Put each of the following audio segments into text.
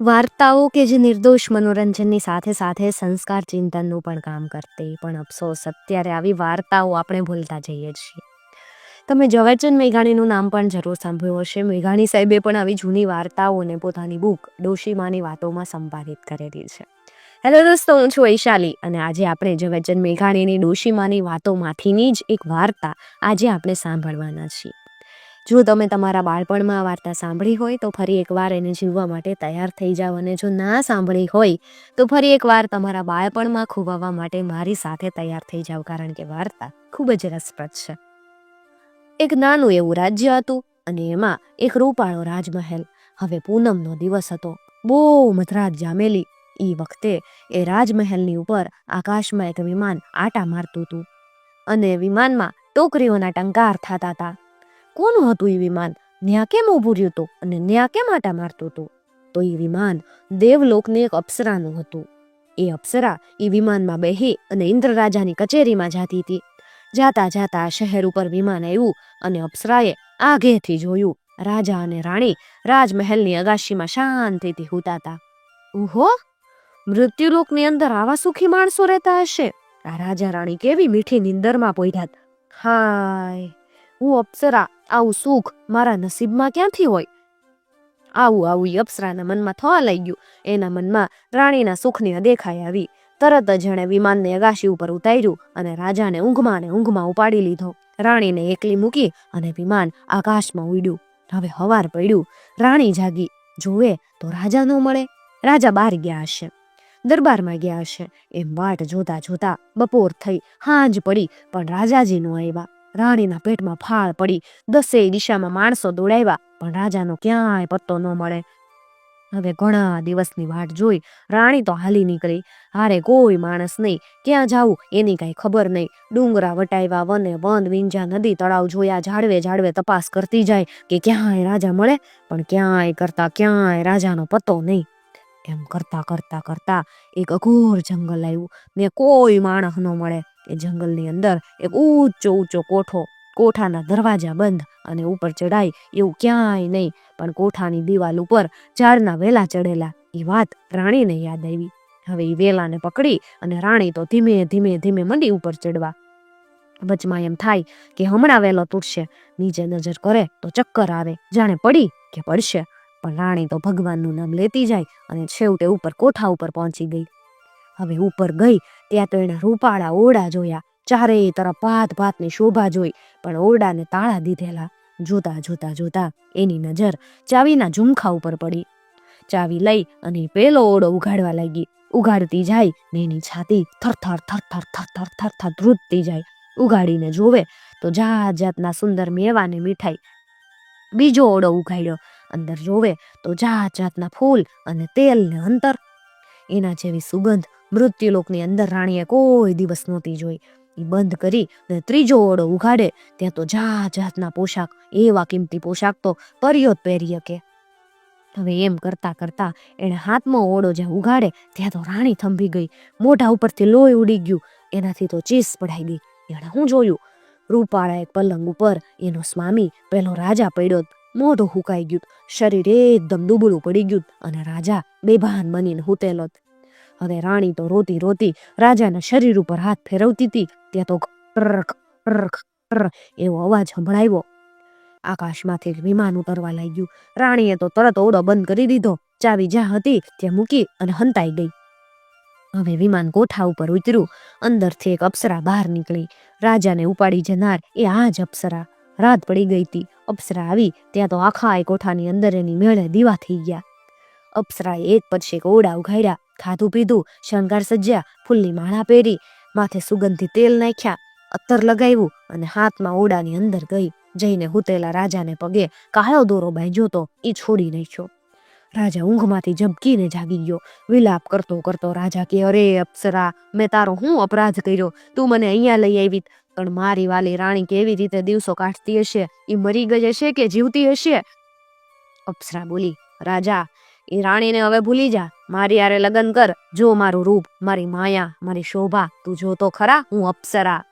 વાર્તાઓ કે જે નિર્દોષ મનોરંજનની સાથે સાથે સંસ્કાર ચિંતનનું પણ કામ કરતી, પણ અફસોસ, અત્યારે આવી વાર્તાઓ આપણે ભૂલતા જઈએ છીએ. તમે ઝવેરચંદ મેઘાણીનું નામ પણ જરૂર સાંભળ્યું હશે. મેઘાણી સાહેબે પણ આવી જૂની વાર્તાઓને પોતાની બુક ડોશીમાની વાતોમાં સંપાદિત કરેલી છે. હેલો દોસ્તો, હું છું વૈશાલી અને આજે આપણે ઝવેરચંદ મેઘાણીની ડોશીમાની વાતોમાંથીની જ એક વાર્તા આજે આપણે સાંભળવાના છીએ. જો તમે તમારા બાળપણમાં આ વાર્તા સાંભળી હોય, તો ફરી એકવાર એને જીવવા માટે તૈયાર થઈ જાઓ અને જો ના સાંભળી હોય, તો ફરી એકવાર તમારા બાળપણમાં ખોવાવા માટે મારી સાથે તૈયાર થઈ જાઓ, કારણ કે વાર્તા ખૂબ જ રસપ્રદ છે. એક નાનું એવું રાજ્ય હતું અને એમાં એક રૂપાળો રાજમહેલ. હવે પૂનમનો દિવસ હતો. બહુ મધરાત જામેલી. એ વખતે એ રાજમહેલની ઉપર આકાશમાં એક વિમાન આટા મારતું હતું. અને વિમાનમાં ટોકરીઓના ટંકાર થતા હતા. કોનું હતું એ વિમાન? ન્યા કેમ ઊભું રહ્યું હતું અને ન્યા કેમ આટા મારતું હતું તો એ વિમાન દેવલોકને એક અપ્સરાનું હતું. એ અપ્સરા એ વિમાનમાં બેહી અને ઇન્દ્ર રાજાની કચેરીમાં જાતી હતી. જાતા જાતા શહેર ઉપર વિમાન આવ્યું અને અપ્સરાએ આઘેથી જોયું, રાજા અને રાણી રાજમહેલની અગાશીમાં શાંતિથી હુતાતા. હતા ઓહો મૃત્યુલોકની અંદર આવા સુખી માણસો રહેતા હશે? આ રાજા રાણી કેવી મીઠી નિંદરમાં પોઢ્યા હાય હું અપ્સરા આવું સુખ મારા નસીબમાં ક્યાંથી હોય આવું આવું એ અપ્સરાના મનમાં થવા લાગ્યું એના મનમાં રાણીના સુખની અદેખાઈ આવી તરત જ એણે વિમાનને અગાશી ઉપર ઉતાર્યું અને રાજાને ઊંઘમાં ને ઊંઘમાં ઉપાડી લીધો રાણીને એકલી મૂકી અને વિમાન આકાશમાં ઉડ્યું હવે હવાર પડ્યું રાણી જાગી જોવે તો રાજા ન મળે રાજા બહાર ગયા હશે દરબારમાં ગયા હશે એમ વાટ જોતા જોતા બપોર થઈ હાંજ પડી પણ રાજાજી નો આવ્યા રાણીના પેટમાં ફાળ પડી દસેય દિશામાં માણસો દોડાવ્યા પણ રાજાનો ક્યાંય પત્તો ન મળે. હવે ઘણા દિવસની વાટ જોઈ રાણી તો હાલી નીકળી. હારે કોઈ માણસ નહીં. ક્યાં જાવું? એની કાંઈ ખબર નહીં. ડુંગરા વટાવ્યા વને વન વિંજા નદી તળાવ જોયા, ઝાડવે ઝાડવે તપાસ કરતી જાય કે ક્યાંય રાજા મળે, પણ ક્યાંય કરતા ક્યાંય રાજાનો પત્તો નહીં. એમ કરતા કરતા કરતા એક અઘોર જંગલ આવ્યું. ને કોઈ માણસ ન મળે. એ જંગલની અંદર એક ઊંચો ઊંચો કોઠો, કોઠાના દરવાજા બંધ અને ઉપર ચડાય એવું ક્યાંય નહીં. પણ કોઠાની દિવાલ ઉપર ઝાડના વેલા ચડેલા એ વાત રાણીને યાદ આવી. હવે એ વેલાને પકડી અને રાણી તો ધીમે ધીમે ધીમે મંડી ઉપર ચડવા વચમાં એમ થાય કે હમણાં વેલો તૂટશે, નીચે નજર કરે તો ચક્કર આવે, જાણે પડી કે પડશે. પણ રાણી તો ભગવાનનું નામ લેતી જાય અને છેવટે ઉપર કોઠા ઉપર પહોંચી ગઈ. હવે ઉપર ગઈ ત્યાં તો એણે રૂપાળા ઓરડા જોયા. ચારેય તરફ ભાત ભાતની શોભા જોઈ, પણ ઓરડાને તાળા દીધેલા. જોતા જોતા જોતા એની નજર ચાવીના ઝુમખા ઉપર પડી. ચાવી લઈ અને પેલો ઓરડો ઉઘાડવા લાગી. ઉઘાડતી જાય ને એની છાતી થરથર થરથર થરથર થરથર ધ્રુજતી જાય. ઉઘાડીને જોવે તો જાત જાતના સુંદર મેવા ને મીઠાઈ. બીજો ઓડો ઉઘાડ્યો. અંદર જોવે તો જાત જાતના ફૂલ અને તેલ ને અંતર. એના જેવી સુગંધ મૃત્યુલોકની અંદર રાણીએ કોઈ દિવસ નહોતી જોઈ. એ બંધ કરી ને ત્રીજો ઓડો ઉઘાડે, ત્યાં તો જાત જાતના પોશાક, એવા કિંમતી પોશાક તો પરીઓ જ પહેરી શકે. હવે એમ કરતા કરતા એણે હાથમાં ઓડો જ્યાં ઉઘાડે, ત્યાં તો રાણી થંભી ગઈ. મોઢા ઉપરથી લોહી ઉડી ગયું, એનાથી તો ચીસ પડાઈ ગઈ. એણે હું જોયું? રૂપાળા એક પલંગ ઉપર એનો સ્વામી, પેલો રાજા પડ્યો મોઢું હુકાઈ ગયું. શરીર એકદમ દુબળું પડી ગયું અને રાજા બેભાન બનીને હુતેલો હવે રાણી તો રોતી રોતી રાજાના શરીર ઉપર હાથ ફેરવતી હતી. ત્યાં તો એવો અવાજ સંભળાયો. આકાશમાંથી વિમાન ઉતરવા લાગ્યું. રાણીએ તો તરત ઓરડો બંધ કરી દીધો. ચાવી જ્યાં હતી ત્યાં મૂકી અને હંતાઈ ગઈ. હવે વિમાન કોઠા ઉપર ઉતર્યું. અંદરથી એક અપ્સરા બહાર નીકળી. રાજાને ઉપાડી જનાર એ આ જ અપ્સરા. રાત પડી ગઈ હતી. અપ્સરા આવી. ત્યાં તો આખા એ કોઠાની અંદર એની મેળે દીવા થઈ ગયા. અપ્સરાએ એક પછી એક ઓરડા ઉઘાડ્યા. ખાધું પીધું, શણગાર સજ્યા, ફૂલની માળા પહેરી, માથે સુગંધી તેલ નાખ્યા અત્તર લગાવ્યું અને હાથમાં ઓડાની અંદર ગઈ. જઈને હુતેલા રાજાને પગે, કાળો દોરો બાંધ્યો તો એ છોડી નાખ્યો. રાજા ઊંઘમાંથી ઝબકીને જાગી ગયો. વિલાપ કરતો કરતો રાજા કે, અરે અપ્સરા, મેં તારો હું અપરાધ કર્યો? તું મને અહીંયા લઈ આવી પણ મારી વાલી રાણી કેવી રીતે દિવસો કાઢતી હશે? એ મરી ગઈ હશે કે જીવતી હશે? અપ્સરા બોલી, રાજા એ રાણીને હવે ભૂલી જા. મારી યારે લગ્ન કર. જો મારું રૂપ, મારી માયા, મારી શોભા, તું જોતો ખરા, હું અપ્સરા.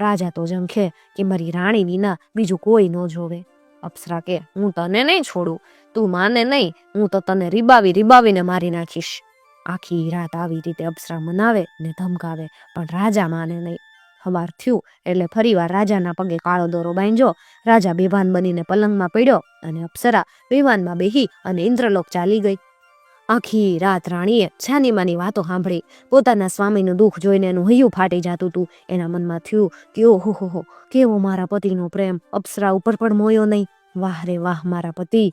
રાજા તો જંખે કે મારી રાણી વિના બીજું કોઈ ન જોવે. અપ્સરા કે, હું તને નહીં છોડું. તું માને નહીં. હું તો તને રીબાવી, રીબાવીને મારી નાખીશ. આખી રાત આવી રીતે અપ્સરા મનાવે ને ધમકાવે, પણ રાજા માને નહીં. હવાર થયું એટલે ફરીવાર રાજાના પગે કાળો દોરો બાંધ્યો. રાજા બેભાન બનીને પલંગમાં પડ્યો અને અપ્સરા વિમાનમાં બેહી અને ઇન્દ્રલોક ચાલી ગઈ. આખી રાત રાણીએ છાનીમાની વાતો સાંભળી. પોતાના સ્વામીનું દુઃખ જોઈને એનું હૈયું ફાટી જતું હતું એના મનમાં થયું કે ઓહો હો, કેવો મારા પતિનો પ્રેમ અપ્સરા ઉપર પણ મોયો નહીં. વાહ રે વાહ, મારા પતિ.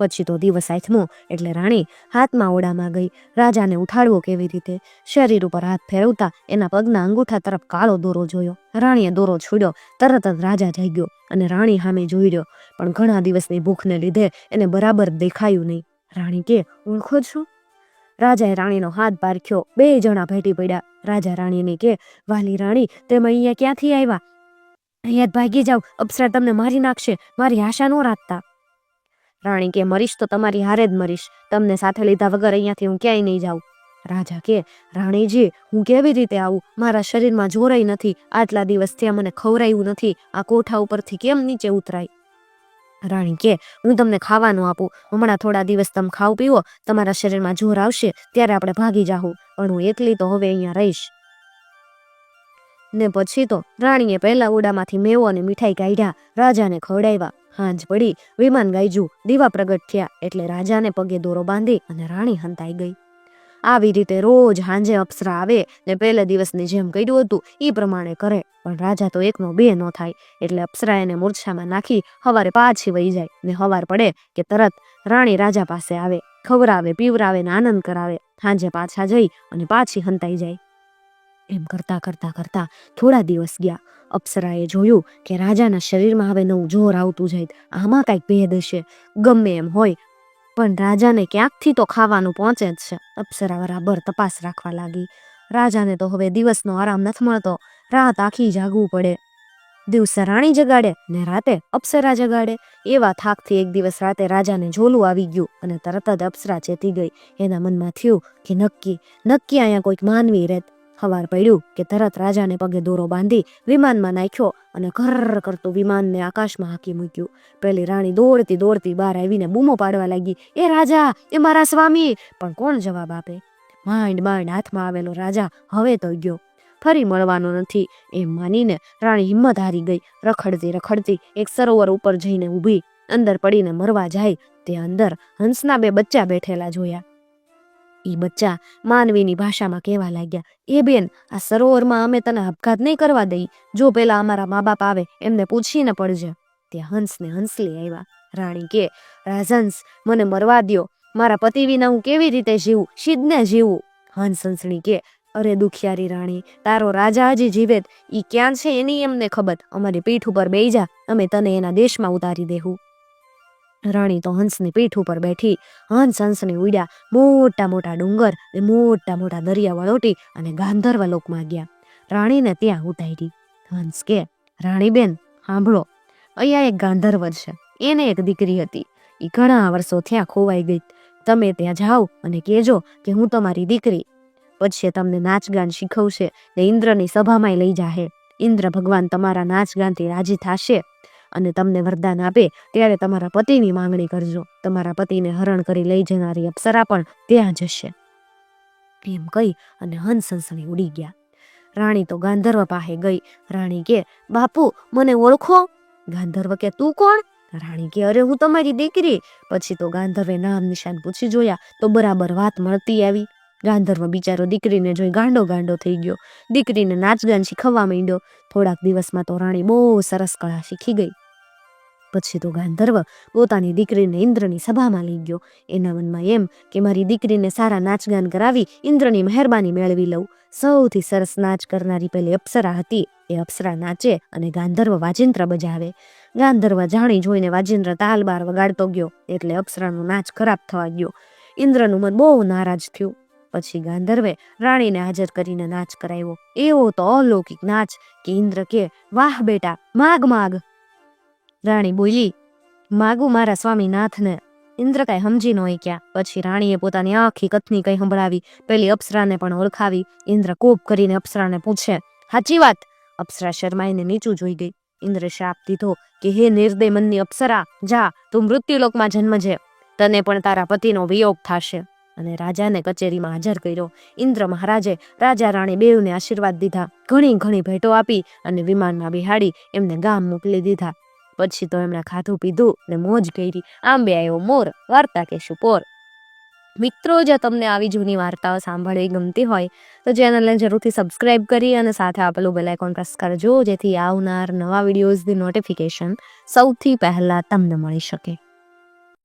પછી તો દિવસ આથમો, એટલે રાણી હાથમાં ઓડામાં ગઈ. રાજાને ઉઠાડવો કેવી રીતે? શરીર ઉપર હાથ ફેરવતા એના પગના અંગૂઠા તરફ કાળો દોરો જોયો. રાણીએ દોરો છોડ્યો, તરત જ રાજા જાગ્યો અને રાણી સામે જોઈ રહ્યો. પણ ઘણા દિવસની ભૂખને લીધે એને બરાબર દેખાયું નહીં. રાણી કે, ઓળખો છું? રાજાએ રાણીનો હાથ પારખ્યો. બે જણા ભેટી પડ્યા. રાજા રાણીને કે, વાલી રાણી, તમે અહીંયા ક્યાંથી આવ્યા? અહીંયા ભાગી જાવ અપ્સરા તમને મારી નાખશે. મારી આશા ન રાખતા. રાણી કે, મરીશ તો તમારી હારે જ મરીશ. તમને સાથે લીધા વગર અહીંયાથી હું ક્યાંય નહીં જાઉં. રાજા કે, રાણીજી, હું કેવી રીતે આવું? મારા શરીરમાં જોરાઈ નથી. આટલા દિવસ ત્યાં મને ખવરાયું નથી. આ કોઠા ઉપરથી કેમ નીચે ઉતરાય? રાણી કે, હું તમને ખાવાનું આપું. હમણાં થોડા દિવસ તમે ખાવ પીવો. તમારા શરીરમાં જોર આવશે, ત્યારે આપણે ભાગી જાહું. પણ હું એકલી તો હવે અહીંયા રહીશ. ને પછી તો રાણીએ પહેલા ઓડામાંથી મેવો અને મીઠાઈ કાઢ્યા. રાજાને ખવડાવ્યા. હાંજ પડી, વિમાન ગાયજુ, દીવા પ્રગટ થયા, એટલે રાજાને પગે દોરો બાંધી અને રાણી હંતાઈ ગઈ. આવી રીતે રોજ હાંજે અપ્સરા આવે, ને પહેલે દિવસની જેમ કર્યું હતું એ પ્રમાણે કરે, પણ રાજા તો એકનો બે ન થાય, એટલે અપ્સરા એને મૂર્છામાં નાખી હવારે પાછી વહી જાય, ને હવાર પડે કે તરત રાણી રાજા પાસે આવે, ખવરાવે, પીવરાવે ને આનંદ કરાવે, હાંજે પાછા જઈ અને પાછી હંતાઈ જાય. એમ કરતા કરતા કરતા થોડા દિવસ ગયા અપ્સરાએ જોયું કે રાજાના શરીરમાં હવે નવું જોર આવતું જાય આમાં કાંઈક ભેદ હશે. ગમે એમ હોય, પણ રાજાને ક્યાંકથી તો ખાવાનું પહોંચે જ છે. અપ્સરા બરાબર તપાસ રાખવા લાગી. રાજાને તો હવે દિવસનો આરામ નથી મળતો. રાત આખી જાગવું પડે. દિવસે રાણી જગાડે ને રાતે અપ્સરા જગાડે. એવા થાકથી એક દિવસ રાતે રાજાને ઝોલું આવી ગયું અને તરત જ અપ્સરા ચેતી ગઈ. એના મનમાં થયું કે નક્કી નક્કી અહીંયા કોઈક માનવી રહેત. હવાર પડ્યું કે તરત રાજાને પગે દોરો બાંધી વિમાનમાં નાખ્યો અને ઘર કરતું વિમાનને આકાશમાં હાકી મૂક્યું. પેલી રાણી દોડતી દોડતી બહાર આવીને બૂમો પાડવા લાગી, એ રાજા, એ મારા સ્વામી! પણ કોણ જવાબ આપે? માંડ માંડ હાથમાં આવેલો રાજા હવે તો ગયો. ફરી મળવાનો નથી, એમ માનીને રાણી હિંમત હારી ગઈ. રખડતી રખડતી એક સરોવર ઉપર જઈને ઊભી, અંદર પડીને મરવા જાય, તે અંદર હંસના બે બચ્ચા બેઠેલા જોયા. ઈ બચ્ચા માનવીની ભાષામાં કહેવા લાગ્યા, એ બેન, આ સરોવરમાં અમે તને આપઘાત નહીં કરવા દઈ. જો પેલા અમારા મા બાપ આવે, એમને પૂછીને પડજે. ત્યાં હંસને હંસલી આવ્યા રાણી કે, રાજહંસ, મને મરવા દ્યો. મારા પતિ વિના હું કેવી રીતે જીવું? શીદને જીવું. હંસ હંસણી કે, અરે દુખિયારી રાણી, તારો રાજા હજી જીવેત. ઈ ક્યાં છે એની એમને ખબર? અમારી પીઠ ઉપર બેઈ જા. અમે તને એના દેશમાં ઉતારી દેહું. રાણી તો હંસની પીઠ ઉપર બેઠી, હંસ હંસને ઉડ્યા, મોટા મોટા ડુંગર ને મોટા મોટા દરિયા વળોટી અને ગાંધર્વ લોકમાં ગયા. રાણીને ત્યાં ઉતારી. હંસ કે રાણીબેન સાંભળો, અહીંયા એક ગાંધર્વ છે, એને એક દીકરી હતી. એ ઘણા વર્ષો થયા ખોવાઈ ગઈ. તમે ત્યાં જાઓ અને કહેજો કે હું તમારી દીકરી. પછી તમને નાચગાન શીખવશે ને ઇન્દ્રની સભામાં લઈ જાહે. ઇન્દ્ર ભગવાન તમારા નાચગાનથી રાજી થશે. અને તમને વરદાન આપે, ત્યારે તમારા પતિની માંગણી કરજો. તમારા પતિને હરણ કરી લઈ જનારી અપ્સરા પણ ત્યાં જશે. એમ કહી અને હંસ હંસણી ઉડી ગયા. રાણી તો ગાંધર્વ પાસે ગઈ. રાણી કે, બાપુ, મને ઓળખો? ગાંધર્વ કે, તું કોણ? રાણી કે, અરે, હું તમારી દીકરી. પછી તો ગાંધર્વે નામ નિશાન પૂછી જોયા તો બરાબર વાત મળતી આવી. ગાંધર્વ બિચારો દીકરીને જોઈ ગાંડો ગાંડો થઈ ગયો. દીકરીને નાચગાન શીખવવા માંડ્યો. થોડાક દિવસમાં તો રાણી બહુ સરસ કળા શીખી ગઈ. પછી તો ગાંધર્વ પોતાની દીકરીને ઇન્દ્રની સભામાં લઈ ગયો. એના મનમાં એમ કે મારી દીકરીને સારા નાચગાન કરાવી ઇન્દ્રની મહેરબાની મેળવી લઉં. સૌથી સરસ નાચ કરનારી પેલી અપ્સરા હતી. એ અપ્સરા નાચે અને ગાંધર્વ વાજિંત્ર બજાવે. ગાંધર્વ જાણી જોઈને વાજિંત્ર તાલ બાર વગાડતો ગયો. એટલે અપ્સરાનો નાચ ખરાબ થવા ગયો. ઇન્દ્રનું મન બહુ નારાજ થયું. પછી ગાંધર્વે રાણીને હાજર કરીને નાચ કરાવ્યો. એવો તો અલૌકિક નાચ કે ઇન્દ્ર કે, વાહ બેટા, માગ માગ. રાણી બોલી, માગું મારા સ્વામી નાથને ઇન્દ્ર કાંઈ સમજી ન ક્યાં. પછી રાણીએ પોતાની આખી કથની કઈ સંભળાવી. પેલી અપ્સરાને પણ ઓળખાવી. ઇન્દ્ર કોપ કરીને અપ્સરાને પૂછે સાચી વાત? અપ્સરા શર્માઈને નીચું જોઈ ગઈ. ઇન્દ્રે શાપ દીધો કે, હે નિર્દય મનની અપ્સરા, જા, તું મૃત્યુલોકમાં જન્મજે. તને પણ તારા પતિનો વિયોગ થશે. અને રાજાને કચેરીમાં હાજર કર્યો. ઇન્દ્ર મહારાજે રાજા રાણી બેઉને આશીર્વાદ દીધા. ઘણી ઘણી ભેટો આપી અને વિમાનમાં બિહાડી એમને ગામ મોકલી દીધા. પછી તો એમણે ખાધું પીધું ને મોજ કરી. આંબે આવ્યો મોર, વાર્તા કેશું પોર. મિત્રો, જો તમને આવી જૂની વાર્તાઓ સાંભળવી ગમતી હોય, તો ચેનલને જરૂરથી સબસ્ક્રાઇબ કરી અને સાથે આપેલું બેલ આઇકોન પ્રેસ કરજો, જેથી આવનાર નવા વિડીયોઝની નોટિફિકેશન સૌથી પહેલાં તમને મળી શકે.